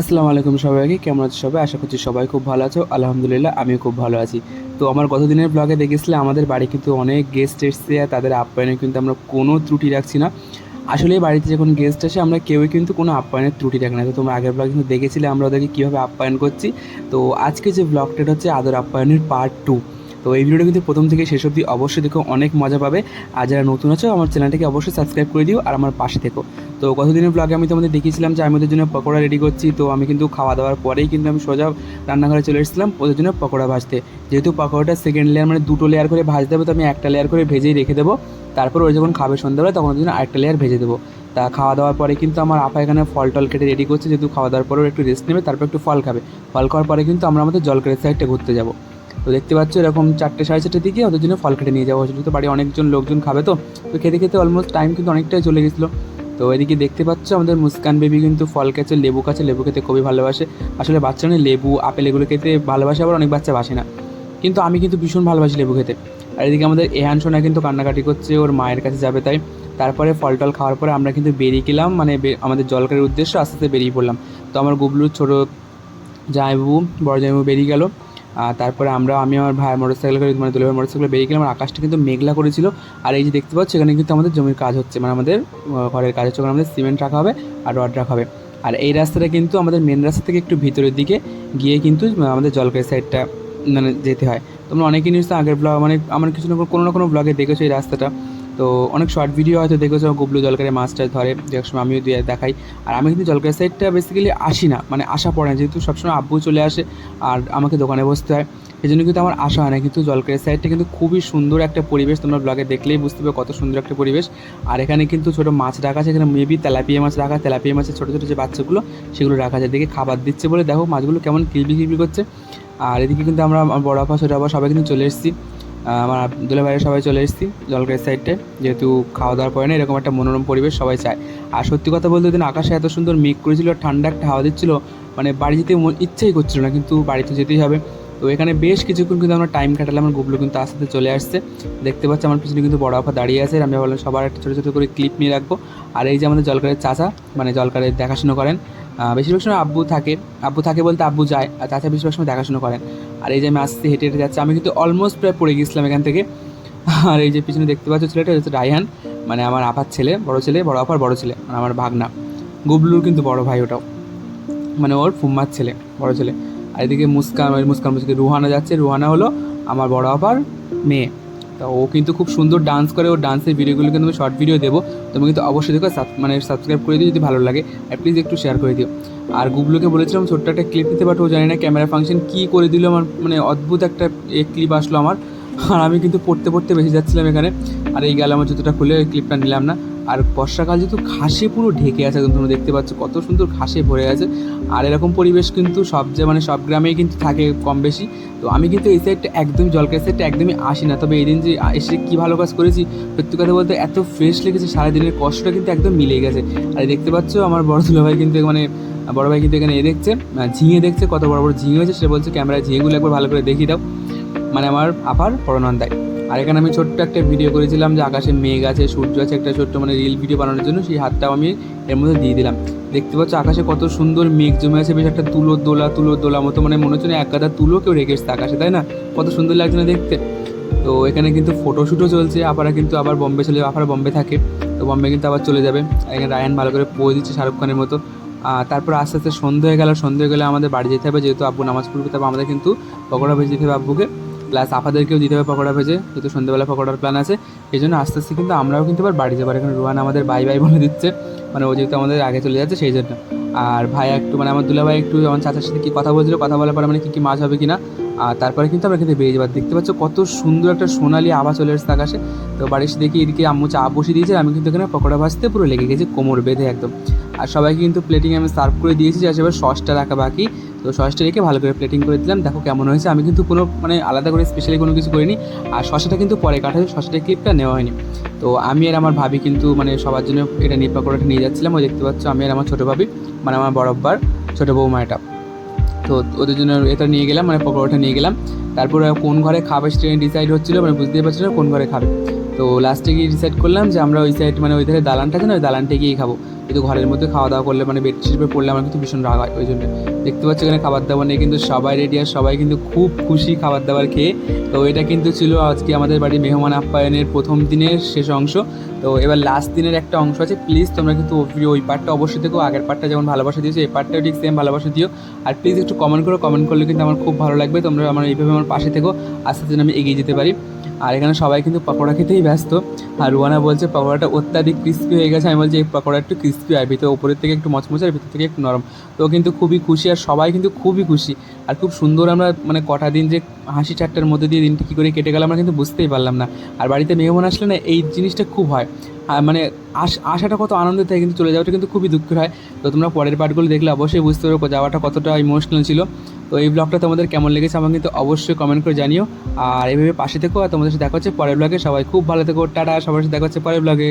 আসসালামু আলাইকুম সবাইকে, কেমন আছো সবাই? আশা করছি সবাই খুব ভালো আছো। আলহামদুলিল্লাহ, আমিও খুব ভালো আছি। তো আমার গতদিনের ব্লগে দেখেছিলে, আমাদের বাড়ি কিন্তু অনেক গেস্ট এসছে তাদের আপ্যায়নে কিন্তু আমরা কোনো ত্রুটি রাখছি না। আসলে বাড়িতে যখন গেস্ট আসে, আমরা কেউই কিন্তু কোনো আপ্যায়নের ত্রুটি রাখি না। তো তোমরা আগের ব্লগে কিন্তু দেখেছিলে, আমরা ওদেরকে কীভাবে আপ্যায়ন করছি। তো আজকে যে ব্লগটা হচ্ছে আদর আপ্যায়নের পার্ট টু তো এই ভিডিওটা কিন্তু প্রথম থেকে শেষ অবধি অবশ্যই দেখো, অনেক মজা পাবে। আর যারা নতুন আছো, আমার চ্যানেলটাকে অবশ্যই সাবস্ক্রাইব করে দিও আর আমার পাশে থেকো। তো কতদিনের ব্লগে আমি তোমাদের দেখিয়েছিলাম যে আমি ওদের জন্য পকোড়া রেডি করছি, তো আমি কিন্তু খাওয়া দাওয়ার পরেই কিন্তু আমি সোজা রান্নাঘরে চলে এসেছিলাম ওদের জন্য পকোড়া ভাজতে। যেহেতু পকোড়াটা সেকেন্ড লেয়ার মানে দুটো লেয়ার করে ভাজতে হবে, তো আমি একটা লেয়ার করে ভেজেই রেখে দেবো। তারপর ওই যখন খাবে সন্ধ্যাবেলা, তখন ওদের জন্য আরেকটা লেয়ার ভেজে দেবো। তা খাওয়া দাওয়ার পরে কিন্তু আমার আপা এখানে ফল টল কেটে রেডি করছে, যেহেতু খাওয়া দাওয়ার পরেও একটু রেস্ট নেবে, তারপর একটু ফল খাবে। ফল খাওয়ার পরে কিন্তু আমরা আমাদের জলকারের সাইডটা ঘুরতে যাব। তো দেখতে পাচ্ছ এরকম চারটে সাড়ে চারটের দিকে ওদের জন্য ফল কেটে নিয়ে যাওয়া হয়েছিল। তো বাড়ি অনেকজন লোকজন খাবে তো। তো খেতে খেতে অলমোস্ট টাইম কিন্তু অনেকটাই চলে গেছিল। তো এদিকে দেখতে পাচ্ছ আমাদের মুস্কান বেবি কিন্তু ফল খেয়েছে, লেবু খাচ্ছে। লেবু খেতে খুবই ভালোবাসে। আসলে বাচ্চা নেই লেবু, আপেল এগুলো খেতে ভালোবাসে, আবার অনেক বাচ্চা বাসে না। কিন্তু আমি কিন্তু ভীষণ ভালোবাসি লেবু খেতে। আর এদিকে আমাদের এহান সোনা কিন্তু কান্নাকাটি করছে, ওর মায়ের কাছে যাবে তাই। তারপরে ফল টল খাওয়ার পরে আমরা কিন্তু বেরিয়ে গেলাম মানে আমাদের জলকারের উদ্দেশ্য আস্তে আস্তে বেরিয়ে পড়লাম। তো আমার গুবলুর ছোটো জামাইবাবু, বড় জামাইবাবু বেরিয়ে গেল। তারপরে আমরা আমি আমার ভাই মোটরসাইকেল করে মানে দুলাভাই মোটরসাইকেল বেরিয়ে গেলাম, আর আকাশটা কিন্তু মেঘলা করেছিল। আর এই যে দেখতে পাচ্ছ, এখানে কিন্তু আমাদের জমির কাজ হচ্ছে মানে আমাদের ঘরের কাজ হচ্ছে আমাদের সিমেন্ট রাখা হবে আর রড রাখা হবে। আর এই রাস্তাটা কিন্তু আমাদের মেন রাস্তা থেকে একটু ভিতরের দিকে গিয়ে কিন্তু আমাদের জলকাই সাইডটা মানে যেতে হয়। তোমরা অনেকেই নিউজ আগের ব্লগ মানে আমার কিছু না কোনো না কোনো ব্লগে দেখেছ এই রাস্তাটা। তো অনেক শর্ট ভিডিও হয়তো দেখেছ, গুবলু জলকারে মাছটা ধরে, যে সময় আমিও দিয়ে দেখাই। আর আমি কিন্তু জলকাই সাইডটা বেসিক্যালি আসি না মানে আসা পড়ে না, যেহেতু সবসময় আব্বু চলে আসে আর আমাকে দোকানে বসতে হয়। এই জন্য কিন্তু আমার আসা হয় না, কিন্তু জলকাই সাইডটা কিন্তু খুবই সুন্দর একটা পরিবেশ তোমরা ব্লগে দেখলেই বুঝতে পারবে কত সুন্দর একটা পরিবেশ। আর এখানে কিন্তু ছোটো মাছ রাখা আছে, এখানে মেবি তেলাপিয়া মাছ রাখা, তেলাপিয়া মাছের ছোটো ছোটো যে বাচ্চাগুলো, সেগুলো রাখা আছে। দেখে খাবার দিচ্ছে বলে দেখো, মাছগুলো কেমন কিলবি কিলবি করছে। আর এদিকে কিন্তু আমরা বড় আপা, ছোটো আপা সবাই কিন্তু চলে এসেছি। আমার আবদুল্লা ভাইয়ের সবাই চলে এসেছি জলকাই সাইডে যেহেতু খাওয়া দাওয়ার পরে না, এরকম একটা মনোরম পরিবেশ সবাই চায়। আর সত্যি কথা বলতে দিন আকাশে এত সুন্দর মেঘ করেছিল, ঠান্ডা একটা হাওয়া দিচ্ছিল মানে বাড়ি যেতে ইচ্ছেই করছিল না, কিন্তু বাড়িতে যেতেই হবে। তো এখানে বেশ কিছুক্ষণ কিন্তু আমরা টাইম কাটালাম, আমার গুবলু কিন্তু আস্তে আস্তে চলে আসছে। দেখতে পাচ্ছি আমার পিছনে কিন্তু বড় আপা দাঁড়িয়ে আছে, আমি ভাবলাম সবার একটা ছোটো ছোটো করে ক্লিপ নিয়ে রাখব। আর এই যে আমাদের জলকারের চাচা মানে জলকারের দেখাশুনো করেন বেশিরভাগ সময় আব্বু থাকে। আব্বু থাকে বলতে আব্বু যায়, আর চাচা বেশিরভাগ সময় দেখাশুনো করেন। আর এই যে আমি আসতে হেঁটে হেঁটে যাচ্ছি, আমি কিন্তু অলমোস্ট প্রায় পড়ে গেছিলাম এখান থেকে। আর এই যে পিছনে দেখতে পাচ্ছ ছেলেটা হচ্ছে রায়হান। মানে আমার আপার ছেলে, বড় ছেলে, বড় আপার বড় ছেলে মানে আমার ভাগনা। গুবলুর কিন্তু বড় ভাই ওটাও। মানে ওর ফুম্মার ছেলে, বড় ছেলে। আর এদিকে মুস্কান, ওই মুস্কান মুস্কি রুহানা যাচ্ছে। রুহানা হলো আমার বড় আপার মেয়ে। তা ও কিন্তু খুব সুন্দর ডান্স করে ওর ডান্সের ভিডিওগুলো কিন্তু আমি শর্ট ভিডিও দেবো। তুমি কিন্তু অবশ্যই দেখো মানে সাবস্ক্রাইব করে দিও যদি ভালো লাগে, আর প্লিজ একটু শেয়ার করে দিও। আর গুগলকে বলেছিলাম ছোট্ট একটা ক্লিপ দিতে বাট ও জানি না ক্যামেরা ফাংশন কী করে দিল, আমার মানে অদ্ভুত একটা ক্লিপ আসলো আমার। আর আমি কিন্তু পড়তে পড়তে বেশি যাচ্ছিলাম এখানে। আর এই গেলে আমার জুতোটা খুলে ওই ক্লিপটা নিলাম না। আর বর্ষাকাল যেহেতু ঘাসে পুরো ঢেকে আছে, একদম তোমরা দেখতে পাচ্ছ, কত সুন্দর ঘাসে ভরে আছে। আর এরকম পরিবেশ কিন্তু সব যে মানে সব গ্রামেই কিন্তু থাকে কম বেশি। তো আমি কিন্তু এই সাইডটা একদম জলকাই সাইডটা একদমই আসি না। তবে এই দিন যে এসে কী ভালো কাজ করেছি, সত্যি কথা বলতে এত ফ্রেশ লেগেছে, সারাদিনের কষ্টটা কিন্তু একদম মিলে গেছে। আর দেখতে পাচ্ছ, আমার বড় ভাই কিন্তু মানে বড় ভাই কিন্তু এখানে এ দেখছে ঝিঙে দেখছে, কত বড় বড় ঝিঙে হয়েছে, সে বলছে, ক্যামেরায় ঝিঙেগুলো একবার ভালো করে দেখিয়ে দাও। মানে আমার আপার পরনন্দায়। আর এখানে আমি ছোট্ট একটা ভিডিও করেছিলাম যে আকাশে মেঘ আছে, সূর্য আছে, একটা ছোট্ট মানে রিল ভিডিও বানানোর জন্য সেই হাতটাও আমি এর মধ্যে দিয়ে দিলাম। দেখতে পাচ্ছ আকাশে কত সুন্দর মেঘ জমে আছে, বেশ একটা তুলোর দোলা তুলোর দোলা মতো মানে মনে হচ্ছে না এক গাদা তুলো কেউ রেখে এসছে আকাশে, তাই না? কত সুন্দর লাগছে না দেখতে। তো এখানে কিন্তু ফটোশ্যুটও চলছে, আপারা কিন্তু আবার বম্বে চলে যাবে আপারা বম্বে থাকে। তো বম্বে কিন্তু আবার চলে যাবে। এখানে রায়ান ভালো করে পোজ দিচ্ছে শাহরুখ খানের মতো। আর তারপর আস্তে আস্তে সন্ধে হয়ে গেল, সন্ধে হয়ে গেলে আমাদের বাড়ি যেতে হবে, যেহেতু আব্বু নামাজ পড়বে, তারপর আমাদের কিন্তু পকোড়া ভেজে দিতে হবে আব্বুকে। প্লাস আপাদেরকেও দিতে হবে পকোড়া ভেজে, যেহেতু সন্ধ্যেবেলা পকোড়ার প্ল্যান আছে। এই জন্য আস্তে আস্তে কিন্তু আমরাও কিন্তু আবার বাড়ি যাবার এখন এখানে রোহান আমাদের বাই বাই বলে দিচ্ছে। মানে ও যেহেতু আমাদের আগে চলে যাচ্ছে, সেই জন্য। আর ভাই একটু মানে আমার দুলা ভাই একটু, আমার চাচার সাথে কি কথা বলছিল, কথা বলার পরে মানে কী কী মাছ হবে কিনা আর তারপরে কিন্তু আমরা কিন্তু বেরিয়ে যাবার দেখতে পাচ্ছ কত সুন্দর একটা সোনালি আভা চলে এসেছে আকাশে। তো বাড়ির এসে দেখি এদিকে আম্মু চা বসিয়ে দিয়েছে আমি কিন্তু এখানে পকোড়া ভাজতে পুরো লেগে গেছে, কোমর বেঁধে একদম। আর সবাইকে কিন্তু প্লেটিং আমি সার্ভ করে দিয়েছি যে এবার সসটা রাখা বাকি। তো সসটা রেখে ভালো করে প্লেটিং করে দিলাম। দেখো কেমন হয়েছে, আমি কিন্তু কোনো মানে আলাদা করে স্পেশালি কোনো কিছু করিনি। আর শসাটা কিন্তু পরে কাটা হয়েছে শসাটা ক্লিপটা নেওয়া হয়নি। তো আমি আর আমার ভাবি কিন্তু মানে সবার জন্য এটা নিয়ে পকোড়াটা নিয়ে যাচ্ছিলাম। ওই দেখতে পাচ্ছ আমি আর আমার ছোটো ভাবি মানে আমার বড়ব্বার ছোটো বৌমা এটা। তো ওদের জন্য এটা নিয়ে গেলাম মানে পকোড়াটা নিয়ে গেলাম। তারপর কোন ঘরে খাবে সেটা ডিসাইড হচ্ছিল মানে বুঝতেই পারছি না কোন ঘরে খাবে। তো লাস্টে গিয়ে ডিসাইড করলাম যে আমরা ওই সাইড মানে ওই ধারে দালানটা আছে না, ওই দালানটা গিয়েই খাব। কিন্তু ঘরের মধ্যে খাওয়া দাওয়া করলে মানে বেডশিট উপরে পড়লে আমার কিন্তু ভীষণ রাগ হয়, ওই জন্য। দেখতে পাচ্ছি এখানে খাবার দাবার নেই কিন্তু সবাই রেডি আর সবাই কিন্তু খুব খুশি খাবার দাবার খেয়ে। তো এটা কিন্তু ছিল আজকে আমাদের বাড়ির মেহমান আপ্যায়নের প্রথম দিনের শেষ অংশ। তো এবার লাস্ট দিনের একটা অংশ আছে। প্লিজ তোমরা কিন্তু ওই পার্টটা অবশ্যই দেখো। আগের পার্টটা যেমন ভালোবাসা দিয়েছ, এই পার্টটাও ঠিক সেম ভালোবাসা দিও। আর প্লিজ একটু কমেন্ট করো। কমেন্ট করলে কিন্তু আমার খুব ভালো লাগবে। তোমরা আমার এইভাবে আমার পাশে থেকো। আস্তে আস্তে আমি এগিয়ে যেতে পারি। আর এখানে সবাই কিন্তু পকোড়া খেতেই ব্যস্ত। আর রুয়ানা বলছে, পকোড়াটা অত্যাধিক ক্রিস্পি হয়ে গেছে। আমি বলছি, এই পকোড়া একটু ক্রিস্পি হয় ভিতরে উপরের থেকে একটু মচমচে, আর ভিতর থেকে একটু নরম। তো কিন্তু খুবই খুশি, আর সবাই কিন্তু খুবই খুশি। আর খুব সুন্দর আমরা মানে কটা দিন যে হাসি ঠাট্টার মধ্যে দিয়ে দিনটি কী করে কেটে গেল আমরা কিন্তু বুঝতেই পারলাম না। আর বাড়িতে মেহমান আসলে না, এই জিনিসটা খুব হয়। আর মানে আস, আসাটা কত আনন্দ থাকে কিন্তু চলে যাওয়াটা কিন্তু খুবই দুঃখের হয়। তো তোমরা পরের পার্টগুলো দেখলে অবশ্যই বুঝতে পারব, যাওয়াটা কতটা ইমোশনাল ছিল। তো এই ব্লগটা তোমাদের কেমন লেগেছে আমাকে কিন্তু অবশ্যই কমেন্ট করে জানিও। আর এইভাবে পাশে থেকো আর তোমাদের সাথে দেখা হচ্ছে পরের ব্লগে সবাই খুব ভালো থেকো। টাটা। সবার সাথে দেখা হচ্ছে পরের ব্লগে